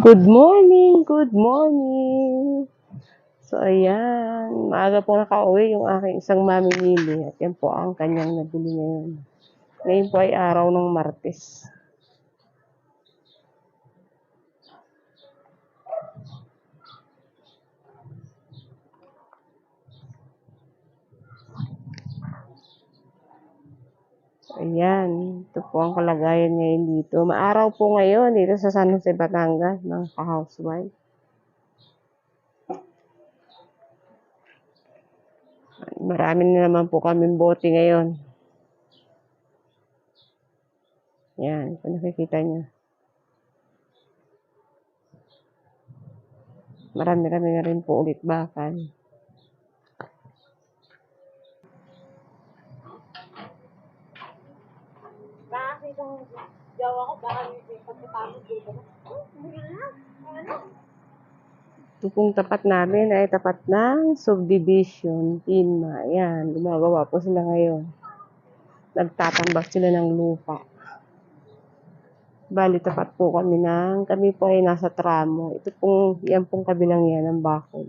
Good morning, good morning. So, ayan. Maaga po nakauwi yung aking isang mamimili. At yan po ang kanyang nabili ngayon. Ngayon po ay araw ng Martes. Ayan, ito po ang kalagayan ngayon dito. Maaraw po ngayon dito sa San Jose, Batangas, ng ka-housewife. Marami na naman po kaming bote ngayon. Yan, kung nakikita niyo. Marami kami na rin po ulit bakal. Baka itong jawa ko, baka pagkatapos dito. Oh, yun na. Ano? Tapat namin ay tapat ng subdivision, Tinma. Ayan, gumagawa po sila ngayon. Nagtatambak sila ng lupa. Bali, tapat po kami ng, kami po ay nasa tramo. Ito pong, yan pong kabilang yan, ang bakod.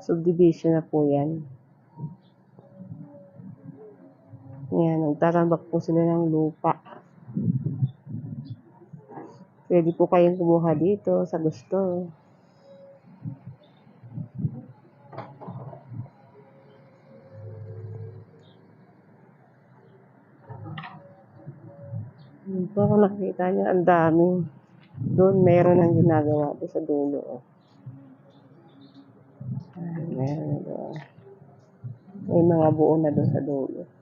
Subdivision na po yan. Yan, nagtatambak po sila ng lupa. Pwede po kayong kumuha dito sa gusto. Yun po kung nakikita niyo, ang dami. Doon, meron ang ginagawa doon sa dulo. oh. Ayan, meron doon. May mga buo na doon sa dulo.